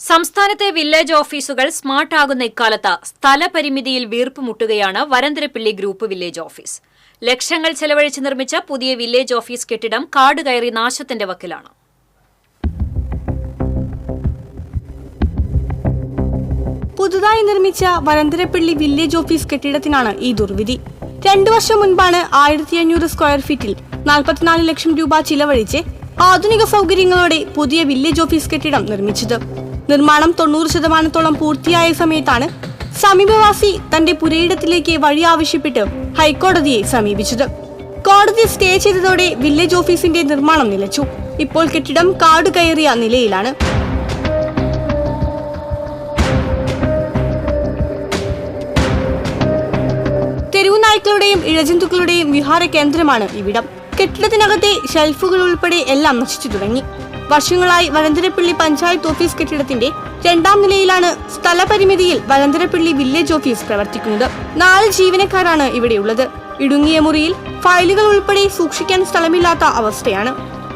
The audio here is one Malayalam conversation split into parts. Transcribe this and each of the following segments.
സംസ്ഥാനത്തെ വില്ലേജ് ഓഫീസുകൾ സ്മാർട്ട് ആകുന്ന ഇക്കാലത്ത് സ്ഥലപരിമിതിയിൽ വീർപ്പ് മുട്ടുകയാണ് വരന്തരപ്പിള്ളി ഗ്രൂപ്പ് വില്ലേജ് ഓഫീസ്. ലക്ഷങ്ങൾ ചെലവഴിച്ച് നിർമ്മിച്ച പുതിയ വില്ലേജ് ഓഫീസ് കെട്ടിടം കാട് കയറി നാശത്തിന്റെ വക്കിലാണ്. പുതുതായി നിർമ്മിച്ച വരന്തരപ്പള്ളി വില്ലേജ് ഓഫീസ് കെട്ടിടത്തിനാണ് ഈ ദുർവിധി. രണ്ടു വർഷം മുൻപാണ് ആയിരത്തി അഞ്ഞൂറ് സ്ക്വയർ ഫീറ്റിൽ നാൽപ്പത്തിനാല് ലക്ഷം രൂപ ചിലവഴിച്ച് ആധുനിക സൗകര്യങ്ങളോടെ പുതിയ വില്ലേജ് ഓഫീസ് കെട്ടിടം നിർമ്മിച്ചത്. നിർമ്മാണം തൊണ്ണൂറ് ശതമാനത്തോളം പൂർത്തിയായ സമയത്താണ് സമീപവാസി തന്റെ പുരയിടത്തിലേക്ക് വഴി ആവശ്യപ്പെട്ട് ഹൈക്കോടതിയെ സമീപിച്ചത്. കോടതി സ്റ്റേ ചെയ്തതോടെ വില്ലേജ് ഓഫീസിന്റെ നിർമ്മാണം നിലച്ചു. ഇപ്പോൾ കെട്ടിടം കാട് കയറിയ നിലയിലാണ്. തെരുവുനായ്ക്കളുടെയും ഇഴജന്തുക്കളുടെയും വിഹാര കേന്ദ്രമാണ് ഇവിടം. കെട്ടിടത്തിനകത്തെ ഷെൽഫുകൾ ഉൾപ്പെടെ എല്ലാം നശിച്ചു തുടങ്ങി. വർഷങ്ങളായി വലന്തരപ്പള്ളി പഞ്ചായത്ത് ഓഫീസ് കെട്ടിടത്തിന്റെ രണ്ടാം നിലയിലാണ് സ്ഥലപരിമിതിയിൽ വലന്തരപ്പള്ളി വില്ലേജ് ഓഫീസ് പ്രവർത്തിക്കുന്നത്. നാല് ജീവനക്കാരാണ് ഇവിടെയുള്ളത്. ഇടുങ്ങിയ മുറിയിൽ ഫയലുകൾ ഉൾപ്പെടെ സൂക്ഷിക്കാൻ സ്ഥലമില്ലാത്ത അവസ്ഥയാണ്.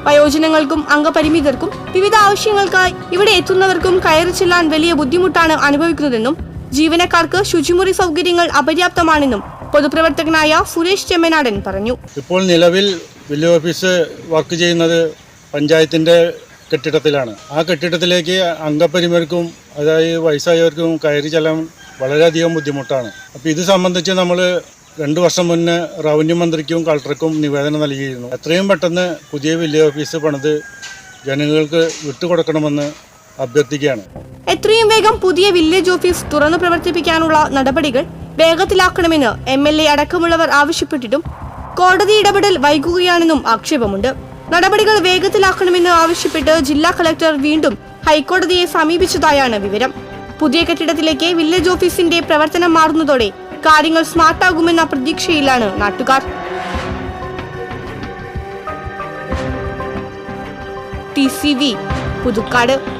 വയോജനങ്ങൾക്കും അംഗപരിമിതർക്കും വിവിധ ആവശ്യങ്ങൾക്കായി ഇവിടെ എത്തുന്നവർക്കും കയറി ചെല്ലാൻ വലിയ ബുദ്ധിമുട്ടാണ് അനുഭവിക്കുന്നതെന്നും ജീവനക്കാർക്ക് ശുചിമുറി സൗകര്യങ്ങൾ അപര്യാപ്തമാണെന്നും പൊതുപ്രവർത്തകനായ സുരേഷ് ചെമ്മനാടൻ പറഞ്ഞു. ഇപ്പോൾ നിലവിൽ വില്ലേജ് ഓഫീസ് വർക്ക് ചെയ്യുന്നത് പഞ്ചായത്തിന്റെ കെട്ടിടത്തിലാണ്. ആ കെട്ടിടത്തിലേക്ക് അംഗപരിമർക്കും അതായത് വയസ്സായവർക്കും കയറി ചെല്ലാൻ വളരെയധികം ബുദ്ധിമുട്ടാണ്. അപ്പോൾ ഇത് സംബന്ധിച്ച് നമ്മൾ രണ്ട് വർഷം മുന്നേ റവന്യൂ മന്ത്രിക്കും കളക്ടർക്കും നിവേദനം നൽകിയിരുന്നു. എത്രയും പെട്ടെന്ന് പുതിയ വില്ലേജ് ഓഫീസ് പണിത് ജനങ്ങൾക്ക് വിട്ടുകൊടുക്കണമെന്ന് അഭ്യർത്ഥിക്കുകയാണ്. എത്രയും വേഗം പുതിയ വില്ലേജ് ഓഫീസ് തുറന്നു പ്രവർത്തിപ്പിക്കാനുള്ള നടപടികൾ വേഗത്തിലാക്കണമെന്ന് എം എൽ എ അടക്കമുള്ളവർ ആവശ്യപ്പെട്ടിട്ടും കോടതി ഇടപെടൽ വൈകുകയാണെന്നും ആക്ഷേപമുണ്ട്. നടപടികൾ വേഗത്തിലാക്കണമെന്ന് ആവശ്യപ്പെട്ട് ജില്ലാ കളക്ടർ വീണ്ടും ഹൈക്കോടതിയെ സമീപിച്ചതായാണ് വിവരം. പുതിയ കെട്ടിടത്തിലേക്ക് വില്ലേജ് ഓഫീസിന്റെ പ്രവർത്തനം മാറുന്നതോടെ കാര്യങ്ങൾ സ്മാർട്ടാകുമെന്ന പ്രതീക്ഷയിലാണ് നാട്ടുകാർ. T C V Puthukkad.